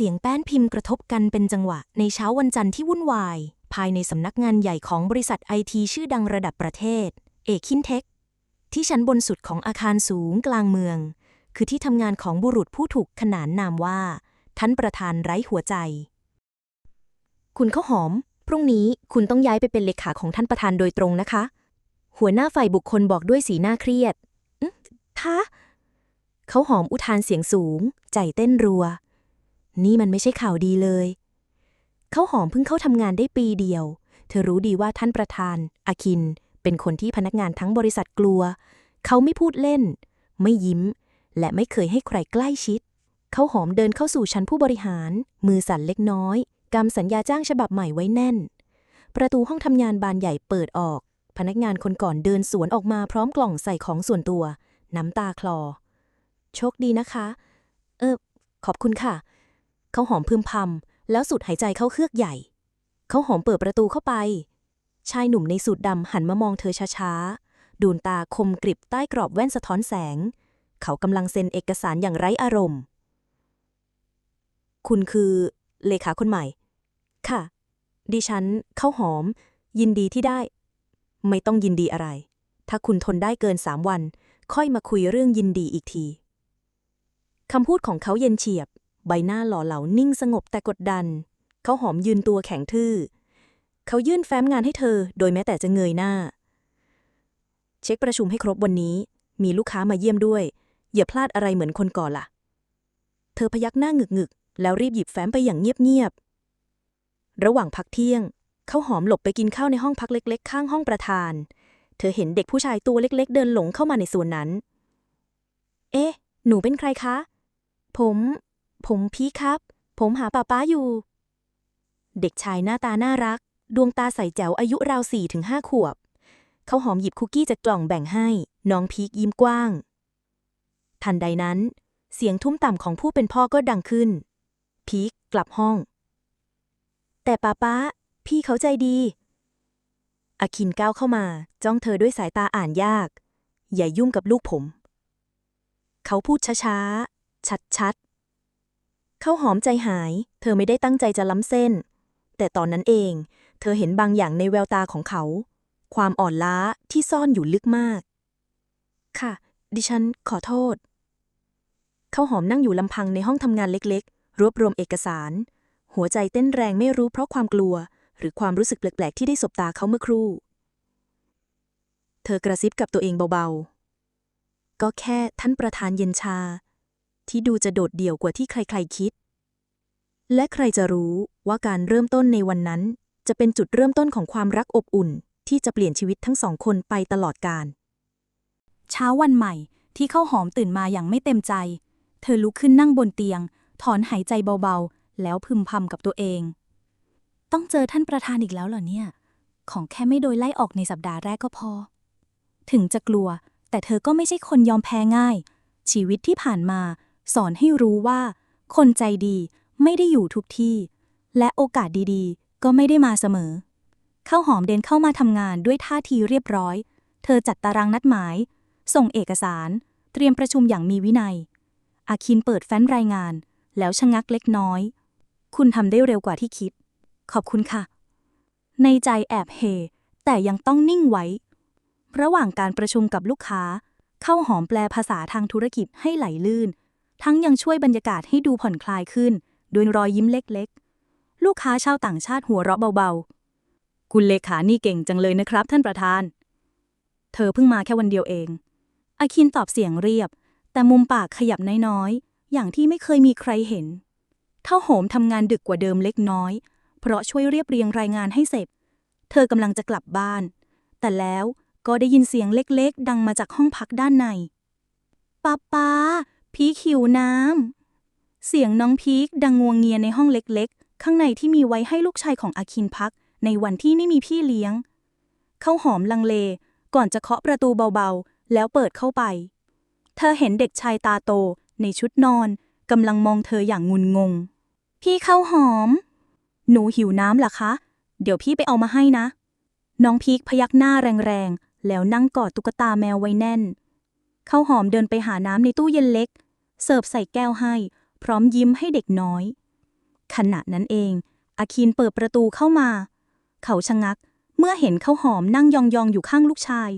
เสียงแป้นพิมพ์กระทบกันเป็นจังหวะ ในเช้าวันจันทร์ที่วุ่นวาย ภายในสำนักงานใหญ่ของบริษัทไอทีชื่อดังระดับประเทศ เอคินเทค ที่ชั้นบนสุดของอาคารสูงกลางเมือง คือที่ทำงานของบุรุษผู้ถูกขนานนามว่า ท่านประธานไร้หัวใจ คุณข้าวหอม พรุ่งนี้คุณต้องย้ายไปเป็นเลขาของท่านประธานโดยตรงนะคะ หัวหน้าฝ่ายบุคคลบอกด้วยสีหน้าเครียดอื้อคะเขาหอมอุทานเสียงสูง ใจเต้นรัว นี่มันไม่ใช่ข่าวดีเลย เขาหอมเพิ่งเข้าทำงานได้ปีเดียว เธอรู้ดีว่าท่านประธาน อาคิน เป็นคนที่พนักงานทั้งบริษัทกลัว เขาไม่พูดเล่น ไม่ยิ้ม และไม่เคยให้ใครใกล้ชิด เขาหอมเดินเข้าสู่ชั้นผู้บริหาร มือสั่นเล็กน้อยกำสัญญาจ้างฉบับใหม่ไว้แน่น ประตูห้องทำงานบานใหญ่เปิดออก พนักงานคนก่อนเดินสวนออกมาพร้อมกล่องใส่ของส่วนตัว น้ำตาคลอ โชคดีนะคะ เออขอบคุณค่ะ เขาหอมพึมพำแล้วสูดหายใจเข้าเครือกใหญ่ เขาหอมเปิดประตูเข้าไป ชายหนุ่มในสูทดำหันมามองเธอช้าๆดวงตาคมกริบใต้กรอบแว่นสะท้อนแสง เขากำลังเซ็นเอกสารอย่างไร้อารมณ์ คุณคือเลขาคนใหม่ ค่ะ ดิฉันเข้าหอม ยินดีที่ได้ ไม่ต้องยินดีอะไร ถ้าคุณทนได้เกินสามวัน ค่อยมาคุยเรื่องยินดีอีกทีคำพูดของเขาเย็นเฉียบ ใบหน้าหล่อเหลานิ่งสงบแต่กดดัน เขาหอมยืนตัวแข็งทื่อ เขายื่นแฟ้มงานให้เธอ โดยแม้แต่จะเงยหน้า เช็คประชุมให้ครบวันนี้ มีลูกค้ามาเยี่ยมด้วย อย่าพลาดอะไรเหมือนคนก่อนล่ะ เธอพยักหน้างึกๆแล้วรีบหยิบแฟ้มไปอย่างเงียบๆ ระหว่างพักเที่ยง เขาหอมหลบไปกินข้าวในห้องพักเล็ก ๆ ข้างห้องประธาน เธอเห็นเด็กผู้ชายตัวเล็ก ๆ เดินหลงเข้ามาในส่วนนั้น เอ๊ะ หนูเป็นใครคะ ผม ผมพีคครับ ผมหาป้าป้าอยู่ เด็กชายหน้าตาน่ารัก ดวงตาใสแจ๋วอายุราวสี่ถึงห้าขวบ เขาหอมหยิบคุกกี้จากกล่องแบ่งให้ น้องพีคยิ้มกว้าง ทันใดนั้น เสียงทุ้มต่ำของผู้เป็นพ่อก็ดังขึ้น พีคกลับห้อง แต่ป้าป้า พี่เขาใจดี อคินก้าวเข้ามา จ้องเธอด้วยสายตาอ่านยาก อย่ายุ่งกับลูกผม เขาพูดช้าๆ ชัดๆ ขาหอมใจหาย เธอไม่ได้ตั้งใจจะล้ำเส้น แต่ตอนนั้นเอง เธอเห็นบางอย่างในแววตาของเขา ความอ่อนล้าที่ซ่อนอยู่ลึกมาก ค่ะ ดิฉันขอโทษเขาหอมนั่งอยู่ลำพังในห้องทำงานเล็กๆ รวบรวมเอกสาร หัวใจเต้นแรงไม่รู้เพราะความกลัว หรือความรู้สึกแปลกๆ ที่ได้สบตาเขาเมื่อครู่ เธอกระซิบกับตัวเองเบาๆ ก็แค่ท่านประธานเย็นชา ที่ดูจะโดดเดี่ยวกว่าที่ใครๆคิด และใครจะรู้ว่าการเริ่มต้นในวันนั้น จะเป็นจุดเริ่มต้นของความรักอบอุ่น ที่จะเปลี่ยนชีวิตทั้งสองคนไปตลอดกาลเช้าวันใหม่ที่เข้าหอมตื่นมาอย่างไม่เต็มใจ เธอลุกขึ้นนั่งบนเตียง ถอนหายใจเบาๆ แล้วพึมพำกับตัวเอง ต้องเจอท่านประธานอีกแล้วเหรอเนี่ย ของแค่ไม่โดยไล่ออกในสัปดาห์แรกก็พอ ถึงจะกลัว แต่เธอก็ไม่ใช่คนยอมแพ้ง่าย ชีวิตที่ผ่านมา สอนให้รู้ว่า คนใจดีไม่ได้อยู่ทุกที่ และโอกาสดีๆ ก็ไม่ได้มาเสมอ ข้าวหอมเดินเข้ามาทำงานด้วยท่าทีเรียบร้อย เธอจัดตารางนัดหมาย ส่งเอกสาร เตรียมประชุมอย่างมีวินัย อาคินเปิดแฟ้มรายงาน แล้วชะงักเล็กน้อย คุณทำได้เร็วกว่าที่คิด ขอบคุณค่ะ ในใจแอบเฮแต่ยังต้องนิ่งไว้ ระหว่างการประชุมกับลูกค้า เข้าหอมแปลภาษาทางธุรกิจให้ไหลลื่น ทั้งยังช่วยบรรยากาศให้ดูผ่อนคลายขึ้น ด้วยรอยยิ้มเล็กๆ ลูกค้าชาวต่างชาติหัวเราะเบาๆ คุณเลขานี่เก่งจังเลยนะครับ ท่านประธาน เธอเพิ่งมาแค่วันเดียวเอง อาคินตอบเสียงเรียบ แต่มุมปากขยับน้อยๆ อย่างที่ไม่เคยมีใครเห็น เท่าโหมทำงานดึกกว่าเดิมเล็กน้อย เพราะช่วยเรียบเรียงรายงานให้เสร็จ เธอกำลังจะกลับบ้าน แต่แล้วก็ได้ยินเสียงเล็กๆ ดังมาจากห้องพักด้านในป้าป้า พีคหิวน้ำ เสียงน้องพีคดังงวงเงียในห้องเล็กๆ ข้างในที่มีไว้ให้ลูกชายของอาคินพัก ในวันที่ไม่มีพี่เลี้ยง เข้าหอมลังเล ก่อนจะเคาะประตูเบาๆ แล้วเปิดเข้าไป เธอเห็นเด็กชายตาโต ในชุดนอนกำลังมองเธออย่างงุนงง พี่เข้าหอม หนูหิวน้ำหรอคะ เดี๋ยวพี่ไปเอามาให้นะ น้องพีคพยักหน้าแรงๆ แล้วนั่งกอดตุ๊กตาแมวไว้แน่น เข้าหอมเดินไปหาน้ำในตู้เย็นเล็ก เสิร์ฟใส่แก้วให้ พร้อมยิ้มให้เด็กน้อย ขณะนั้นเอง อาคินเปิดประตูเข้ามา เขาชะงัก เมื่อเห็นข้าวหอมนั่งยองๆอยู่ข้างลูกชาย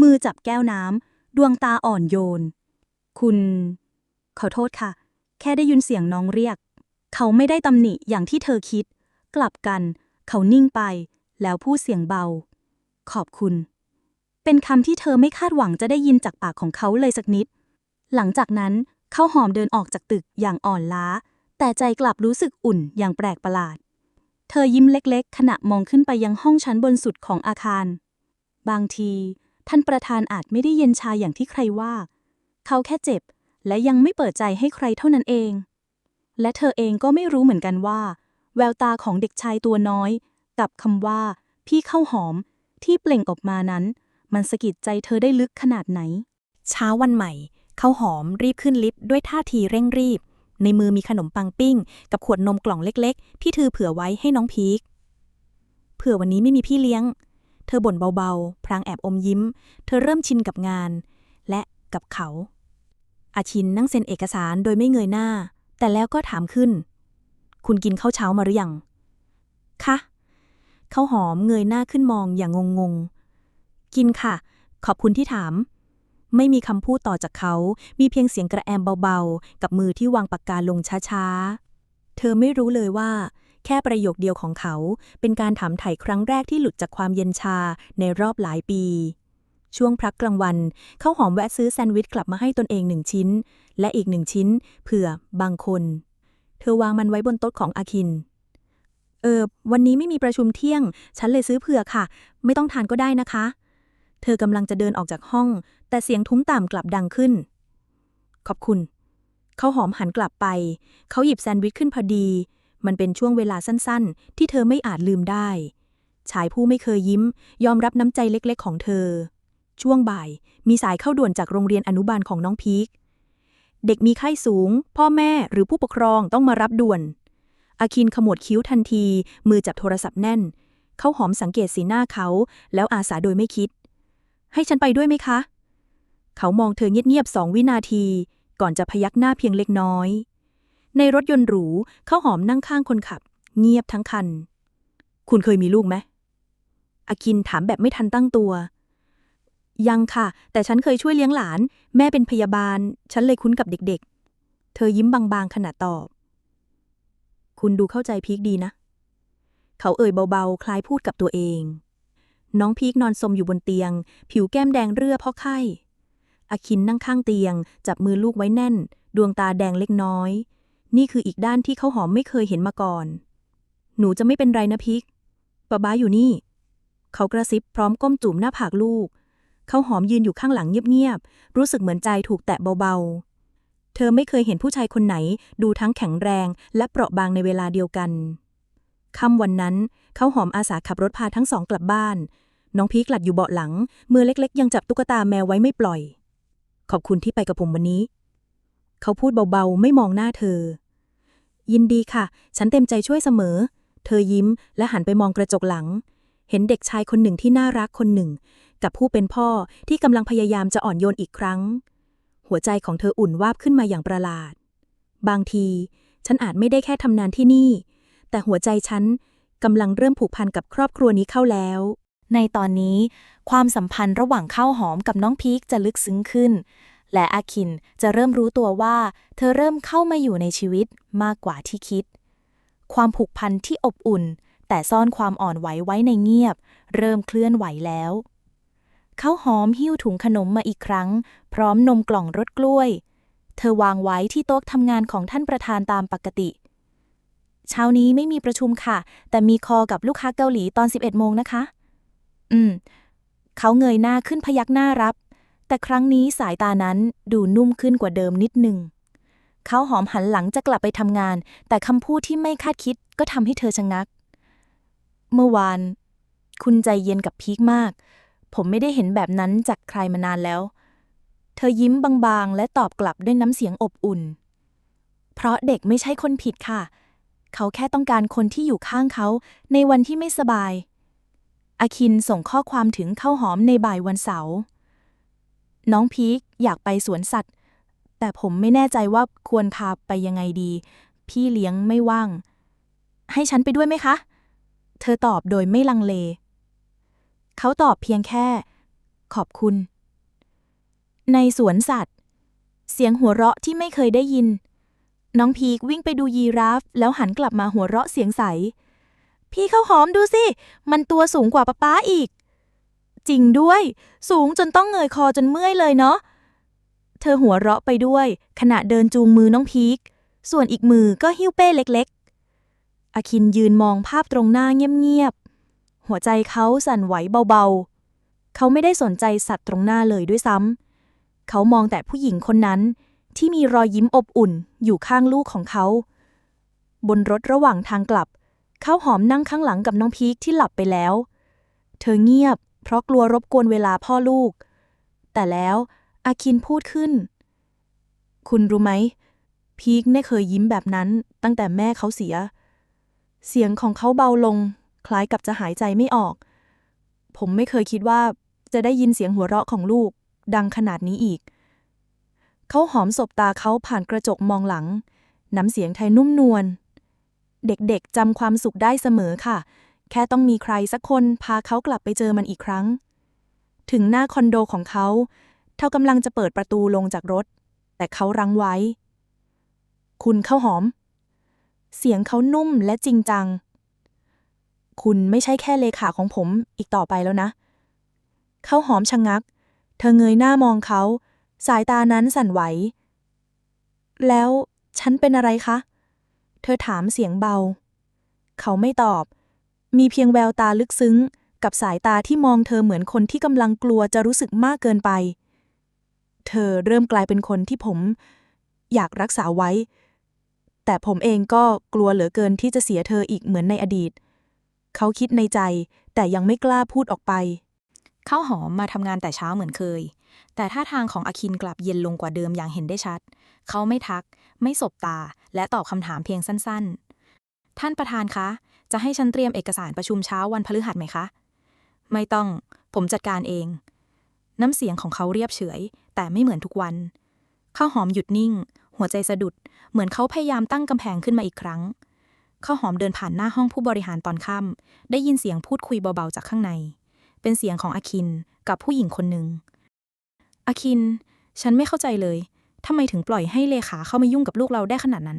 มือจับแก้วน้ำดวงตาอ่อนโยน คุณ ขอโทษค่ะ แค่ได้ยินเสียงน้องเรียก เขาไม่ได้ตำหนิอย่างที่เธอคิด กลับกัน เขานิ่งไป แล้วพูดเสียงเบา ขอบคุณ เป็นคำที่เธอไม่คาดหวังจะได้ยินจากปากของเขาเลยสักนิด หลังจากนั้น ข้าวหอมเดินออกจากตึกอย่างอ่อนล้า แต่ใจกลับรู้สึกอุ่นอย่างแปลกประหลาด เธอยิ้มเล็กๆ ขณะมองขึ้นไปยังห้องชั้นบนสุดของอาคาร บางที ท่านประธานอาจไม่ได้เย็นชาอย่างที่ใครว่า เขาแค่เจ็บ และยังไม่เปิดใจให้ใครเท่านั้นเอง และเธอเองก็ไม่รู้เหมือนกันว่า แววตาของเด็กชายตัวน้อย กับคำว่า พี่เข้าหอมที่เปล่งออกมานั้น มันสะกิดใจเธอได้ลึกขนาดไหน เช้าวันใหม่ เขาหอมรีบขึ้นลิฟต์ด้วยท่าทีเร่งรีบ ในมือมีขนมปังปิ้ง กับขวดนมกล่องเล็กๆ ที่เธอเผื่อไว้ให้น้องพีคเผื่อวันนี้ไม่มีพี่เลี้ยง เธอบ่นเบาๆ พลางแอบอมยิ้ม เธอเริ่มชินกับงาน และกับเขา อาชินนั่งเซ็นเอกสารโดยไม่เงยหน้า แต่แล้วก็ถามขึ้น คุณกินข้าวเช้ามาหรือยัง คะ เขาหอมเงยหน้าขึ้นมองอย่างงงๆ กินค่ะ ขอบคุณที่ถาม ไม่มีคำพูดต่อจากเขา มีเพียงเสียงกระแอมเบาๆ กับมือที่วางปากกาลงช้าๆ เธอไม่รู้เลยว่า แค่ประโยคเดียวของเขา เป็นการถามไถ่ครั้งแรกที่หลุดจากความเย็นชาในรอบหลายปี ช่วงพักกลางวัน เขาหอมแวะซื้อแซนด์วิชกลับมาให้ตนเองหนึ่งชิ้น และอีกหนึ่งชิ้น เผื่อบางคน เธอวางมันไว้บนโต๊ะของอาคินเออ วันนี้ไม่มีประชุมเที่ยง ฉันเลยซื้อเผื่อค่ะ ไม่ต้องทานก็ได้นะคะ เธอกำลังจะเดินออกจากห้อง แต่เสียงทุ้มต่ำกลับดังขึ้น ขอบคุณ เขาหอมหันกลับไป เขาหยิบแซนด์วิชขึ้นพอดี มันเป็นช่วงเวลาสั้นๆ ที่เธอไม่อาจลืมได้ ชายผู้ไม่เคยยิ้ม ยอมรับน้ำใจเล็กๆ ของเธอ ช่วงบ่าย มีสายเข้าด่วนจากโรงเรียนอนุบาลของน้องพีค เด็กมีไข้สูง พ่อแม่หรือผู้ปกครองต้องมารับด่วน อาคินขมวดคิ้วทันที มือจับโทรศัพท์แน่น เขาหอมสังเกตสีหน้าเขา แล้วอาสาโดยไม่คิด ให้ฉันไปด้วยไหมคะ เขามองเธอเงียบๆสองวินาที ก่อนจะพยักหน้าเพียงเล็กน้อย ในรถยนต์หรูเขาหอมนั่งข้างคนขับ เงียบทั้งคัน คุณเคยมีลูกไหมอาคินถามแบบไม่ทันตั้งตัว ยังค่ะ แต่ฉันเคยช่วยเลี้ยงหลาน แม่เป็นพยาบาล ฉันเลยคุ้นกับเด็กๆ เธอยิ้มบางๆขณะตอบ คุณดูเข้าใจพีคดีนะ เขาเอ่ยเบาๆ คล้ายพูดกับตัวเอง น้องพีคนอนสมอยู่บนเตียง ผิวแก้มแดงเรื่อเพราะไข้ อคินนั่งข้างเตียง จับมือลูกไว้แน่น ดวงตาแดงเล็กน้อย นี่คืออีกด้านที่เขาหอมไม่เคยเห็นมาก่อน หนูจะไม่เป็นไรนะพีกป้าบ้าอยู่นี่ เขากระซิบพร้อมก้มจุ่มหน้าผากลูก เขาหอมยืนอยู่ข้างหลังเงียบๆ รู้สึกเหมือนใจถูกแตะเบาๆ เธอไม่เคยเห็นผู้ชายคนไหน ดูทั้งแข็งแรงและเปราะบางในเวลาเดียวกัน ค่ำวันนั้น เขาหอมอาสาขับรถพาทั้งสองกลับบ้าน น้องพีกหลัดอยู่เบาะหลัง มือเล็กๆ ยังจับตุ๊กตาแมวไว้ไม่ปล่อย ขอบคุณที่ไปกับผมวันนี้ เขาพูดเบาๆ ไม่มองหน้าเธอ ยินดีค่ะ ฉันเต็มใจช่วยเสมอ เธอยิ้มและหันไปมองกระจกหลัง เห็นเด็กชายคนหนึ่งที่น่ารักคนหนึ่ง กับผู้เป็นพ่อที่กำลังพยายามจะอ่อนโยนอีกครั้ง หัวใจของเธออุ่นวาบขึ้นมาอย่างประหลาด บางที ฉันอาจไม่ได้แค่ทำงานที่นี่ แต่หัวใจฉันกำลังเริ่มผูกพันกับครอบครัวนี้เข้าแล้ว ในตอนนี้ ความสัมพันธ์ระหว่างข้าวหอมกับน้องพีคจะลึกซึ้งขึ้น และอาคินจะเริ่มรู้ตัวว่า เธอเริ่มเข้ามาอยู่ในชีวิตมากกว่าที่คิด ความผูกพันที่อบอุ่น แต่ซ่อนความอ่อนไหวไว้ในเงียบ เริ่มเคลื่อนไหวแล้วข้าวหอมหิ้วถุงขนมมาอีกครั้ง พร้อมนมกล่องรสกล้วย เธอวางไว้ที่โต๊ะทำงานของท่านประธานตามปกติ เช้านี้ไม่มีประชุมค่ะ แต่มีคอกับลูกค้าเกาหลีตอน 11 โมงนะคะ อืม เขาเงยหน้าขึ้นพยักหน้ารับ แต่ครั้งนี้สายตานั้นดูนุ่มขึ้นกว่าเดิมนิดหนึ่ง เขาหอมหันหลังจะกลับไปทำงาน แต่คำพูดที่ไม่คาดคิดก็ทำให้เธอชะงัก เมื่อวาน คุณใจเย็นกับพีคมาก ผมไม่ได้เห็นแบบนั้นจากใครมานานแล้ว เธอยิ้มบางๆ และตอบกลับด้วยน้ำเสียงอบอุ่น เพราะเด็กไม่ใช่คนผิดค่ะเขาแค่ต้องการคนที่อยู่ข้างเขา ในวันที่ไม่สบาย อาคินส่งข้อความถึงข้าวหอมในบ่ายวันเสาร์น้องพีคอยากไปสวนสัตว์ แต่ผมไม่แน่ใจว่าควรพาไปยังไงดี พี่เลี้ยงไม่ว่าง ให้ฉันไปด้วยไหมคะ เธอตอบโดยไม่ลังเล เขาตอบเพียงแค่ ขอบคุณ ในสวนสัตว์ เสียงหัวเราะที่ไม่เคยได้ยิน น้องพีกวิ่งไปดูยีราฟ แล้วหันกลับมาหัวเราะเสียงใส พี่ข้าวหอมดูสิ มันตัวสูงกว่าป๊าป๊าอีก จริงด้วย สูงจนต้องเงยคอจนเมื่อยเลยเนาะ เธอหัวเราะไปด้วย ขณะเดินจูงมือน้องพีก ส่วนอีกมือก็หิ้วเป้เล็กๆอาคินยืนมองภาพตรงหน้าเงียบๆ หัวใจเขาสั่นไหวเบาๆ เขาไม่ได้สนใจสัตว์ตรงหน้าเลยด้วยซ้ำ เขามองแต่ผู้หญิงคนนั้น ที่มีรอยยิ้มอบอุ่นอยู่ข้างลูกของเขา บนรถระหว่างทางกลับเขาหอมนั่งข้างหลังกับน้องพีคที่หลับไปแล้ว เธอเงียบ เพราะกลัวรบกวนเวลาพ่อลูก แต่แล้วอาคินพูดขึ้น คุณรู้ไหม พีคไม่เคยยิ้มแบบนั้นตั้งแต่แม่เขาเสีย เสียงของเขาเบาลง คล้ายกับจะหายใจไม่ออก ผมไม่เคยคิดว่าจะได้ยินเสียงหัวเราะของลูก ดังขนาดนี้อีก เขาหอมศบตาเขาผ่านกระจกมองหลัง น้ำเสียงไทยนุ่มนวล เด็กๆจำความสุขได้เสมอค่ะ แค่ต้องมีใครสักคนพาเขากลับไปเจอมันอีกครั้ง ถึงหน้าคอนโดของเขาเขากำลังจะเปิดประตูลงจากรถ แต่เขารั้งไว้ คุณเข้าหอม เสียงเขานุ่มและจริงจัง คุณไม่ใช่แค่เลขาของผมอีกต่อไปแล้วนะ เขาหอมชะงงัก เธอเงยหน้ามองเขา สายตานั้นสั่นไหว แล้วฉันเป็นอะไรคะ เธอถามเสียงเบา เขาไม่ตอบ มีเพียงแววตาลึกซึ้ง กับสายตาที่มองเธอเหมือนคนที่กำลังกลัวจะรู้สึกมากเกินไป เธอเริ่มกลายเป็นคนที่ผม อยากรักษาไว้ แต่ผมเองก็กลัวเหลือเกินที่จะเสียเธออีกเหมือนในอดีต เขาคิดในใจแต่ยังไม่กล้าพูดออกไปข้าวหอมมาทำงานแต่เช้าเหมือนเคย แต่ท่าทางของอาคินกลับเย็นลงกว่าเดิมอย่างเห็นได้ชัด เขาไม่ทัก ไม่สบตา และตอบคำถามเพียงสั้น ๆ ท่านประธานคะ จะให้ฉันเตรียมเอกสารประชุมเช้าวันพฤหัสไหมคะ ไม่ต้อง ผมจัดการเอง น้ำเสียงของเขาเรียบเฉย แต่ไม่เหมือนทุกวันข้าวหอมหยุดนิ่ง หัวใจสะดุด เหมือนเขาพยายามตั้งกำแพงขึ้นมาอีกครั้งข้าวหอมเดินผ่านหน้าห้องผู้บริหารตอนค่ำได้ยินเสียงพูดคุยเบาๆจากข้างใน เป็นเสียงของอาคินกับผู้หญิงคนหนึ่ง อาคิน ฉันไม่เข้าใจเลยทำไมถึงปล่อยให้เลขาเข้ามายุ่งกับลูกเราได้ขนาดนั้น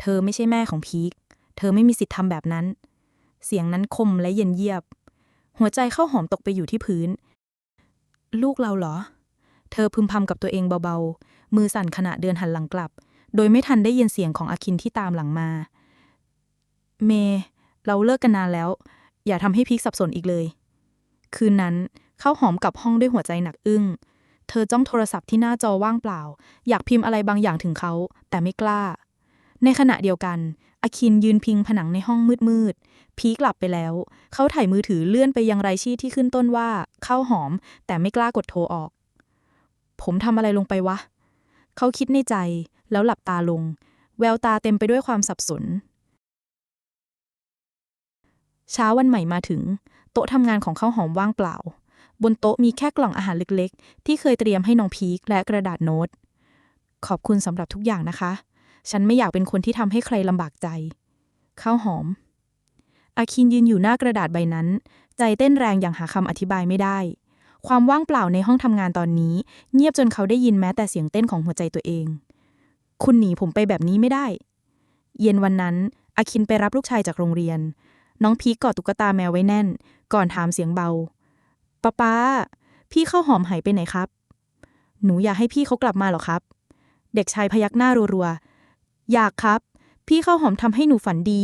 เธอไม่ใช่แม่ของพีค เธอไม่มีสิทธิ์ทำแบบนั้น เสียงนั้นคมและเย็นเยียบ หัวใจเข้าหอมตกไปอยู่ที่พื้น ลูกเราเหรอ เธอพึมพำกับตัวเองเบาๆ มือสั่นขณะเดินหันหลังกลับ โดยไม่ทันได้ยินเสียงของอาคินที่ตามหลังมา เม เราเลิกกันนานแล้ว อย่าทำให้พีคสับสนอีกเลย คืนนั้นเข้าหอมกลับห้องด้วยหัวใจหนักอึ้ง เธอจ้องโทรศัพท์ที่หน้าจอว่างเปล่า อยากพิมพ์อะไรบางอย่างถึงเขา แต่ไม่กล้า ในขณะเดียวกันอาคินยืนพิงผนังในห้องมืดๆ พีกลับไปแล้ว เขาถ่ายมือถือเลื่อนไปยังรายชื่อที่ขึ้นต้นว่าเข้าหอม แต่ไม่กล้ากดโทรออก ผมทำอะไรลงไปวะ เขาคิดในใจแล้วหลับตาลง แววตาเต็มไปด้วยความสับสน เช้าวันใหม่มาถึง โต๊ะทำงานของข้าวหอมว่างเปล่า บนโต๊ะมีแค่กล่องอาหารเล็กๆ ที่เคยเตรียมให้น้องพีคและกระดาษโน้ต ขอบคุณสำหรับทุกอย่างนะคะ ฉันไม่อยากเป็นคนที่ทำให้ใครลำบากใจข้าวหอม อาคินยืนอยู่หน้ากระดาษใบนั้น ใจเต้นแรงอย่างหาคำอธิบายไม่ได้ ความว่างเปล่าในห้องทำงานตอนนี้ เงียบจนเขาได้ยินแม้แต่เสียงเต้นของหัวใจตัวเอง คุณหนีผมไปแบบนี้ไม่ได้ เย็นวันนั้น อาคินไปรับลูกชายจากโรงเรียน น้องพีกกอดตุ๊กตาแมวไว้แน่น ก่อนถามเสียงเบา ป้าป้า พี่ข้าวหอมหายไปไหนครับ หนูอยากให้พี่เขากลับมาหรอครับ เด็กชายพยักหน้ารัวๆ อยากครับ พี่ข้าวหอมทำให้หนูฝันดี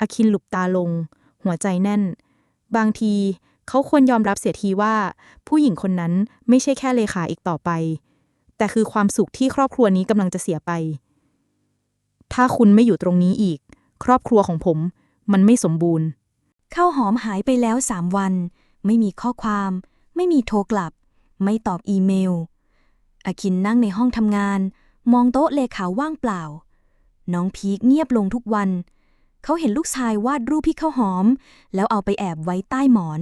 อคินหลุบตาลง หัวใจแน่น บางทีเขาควรยอมรับเสียทีว่า ผู้หญิงคนนั้นไม่ใช่แค่เลขาอีกต่อไป แต่คือความสุขที่ครอบครัวนี้กำลังจะเสียไป ถ้าคุณไม่อยู่ตรงนี้อีก ครอบครัวของผม มันไม่สมบูรณ์ข้าวหอมหายไปแล้วสามวัน ไม่มีข้อความ ไม่มีโทรกลับ ไม่ตอบอีเมลอาคินนั่งในห้องทำงาน มองโต๊ะเลขาว่างเปล่า น้องพีคเงียบลงทุกวัน เขาเห็นลูกชายวาดรูปพี่ข้าวหอม แล้วเอาไปแอบไว้ใต้หมอน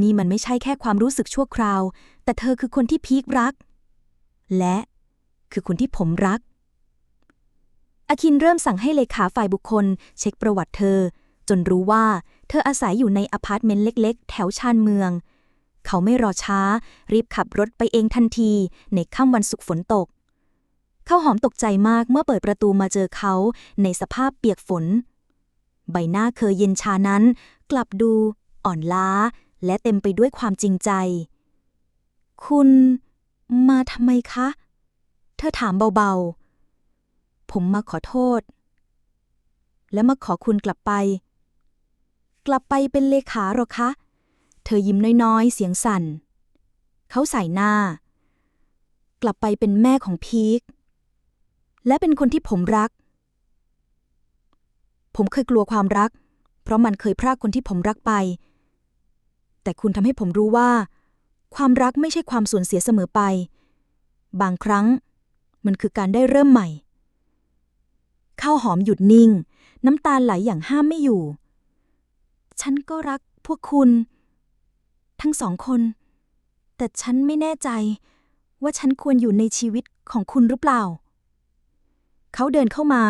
นี่มันไม่ใช่แค่ความรู้สึกชั่วคราว แต่เธอคือคนที่พีครัก และคือคนที่ผมรักอาคินเริ่มสั่งให้เลขาฝ่ายบุคคล เช็คประวัติเธอ จนรู้ว่า เธออาศัยอยู่ในอพาร์ตเมนต์เล็กๆ แถวชานเมือง เขาไม่รอช้า รีบขับรถไปเองทันที ในค่ำวันศุกร์ฝนตก เขาหอมตกใจมากเมื่อเปิดประตูมาเจอเขา ในสภาพเปียกฝน ใบหน้าเคยเย็นชานั้น กลับดู อ่อนล้า และเต็มไปด้วยความจริงใจ คุณ มาทำไมคะ เธอถามเบาๆ ผมมาขอโทษ และมาขอคุณกลับไป กลับไปเป็นเลขาหรอคะ เธอยิ้มน้อยๆ เสียงสั่น เขาใส่หน้า กลับไปเป็นแม่ของพีค และเป็นคนที่ผมรัก ผมเคยกลัวความรัก เพราะมันเคยพรากคนที่ผมรักไป แต่คุณทำให้ผมรู้ว่า ความรักไม่ใช่ความสูญเสียเสมอไป บางครั้ง มันคือการได้เริ่มใหม่ข้าวหอมหยุดนิ่ง น้ำตาไหลอย่างห้ามไม่อยู่ ฉันก็รักพวกคุณ ทั้งสองคน แต่ฉันไม่แน่ใจว่าฉันควรอยู่ในชีวิตของคุณหรือเปล่า เขาเดินเข้ามา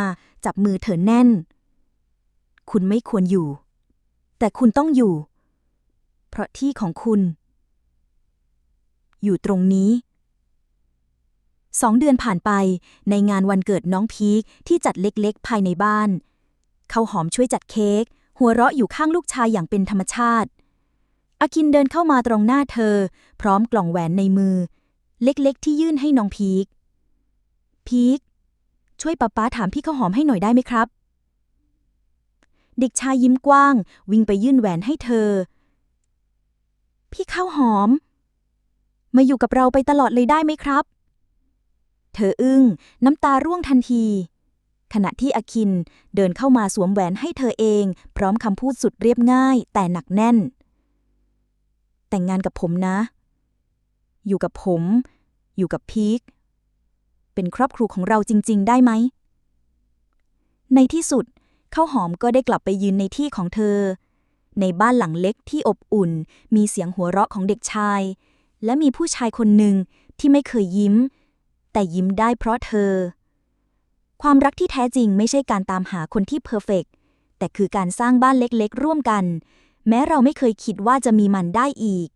จับมือเธอแน่น คุณไม่ควรอยู่ แต่คุณต้องอยู่ เพราะที่ของคุณ อยู่ตรงนี้สองเดือนผ่านไปในงานวันเกิดน้องพีคที่จัดเล็กๆ ภายในบ้าน เขาหอมช่วยจัดเค้ก หัวเราะอยู่ข้างลูกชายอย่างเป็นธรรมชาติอากินเดินเข้ามาตรงหน้าเธอ พร้อมกล่องแหวนในมือ เล็กๆ ที่ยื่นให้น้องพีค พีค ช่วยป้าป้าถามพี่ข้าวหอมให้หน่อยได้ไหมครับ เด็กชายยิ้มกว้าง วิ่งไปยื่นแหวนให้เธอ พี่ข้าวหอม มาอยู่กับเราไปตลอดเลยได้ไหมครับ เธออึ้งน้ำตาร่วงทันที ขณะที่อาคินเดินเข้ามาสวมแหวนให้เธอเอง พร้อมคำพูดสุดเรียบง่าย แต่หนักแน่น แต่งงานกับผมนะ อยู่กับผม อยู่กับพีคเป็นครอบครัวของเราจริง ๆ ได้ไหม ในที่สุดข้าวหอมก็ได้กลับไปยืนในที่ของเธอ ในบ้านหลังเล็กที่อบอุ่น มีเสียงหัวเราะของเด็กชาย และมีผู้ชายคนหนึ่งที่ไม่เคยยิ้ม แต่ยิ้มได้เพราะเธอ ความรักที่แท้จริงไม่ใช่การตามหาคนที่เพอร์เฟกต์แต่คือการสร้างบ้านเล็กๆ ร่วมกัน แม้เราไม่เคยคิดว่าจะมีมันได้อีก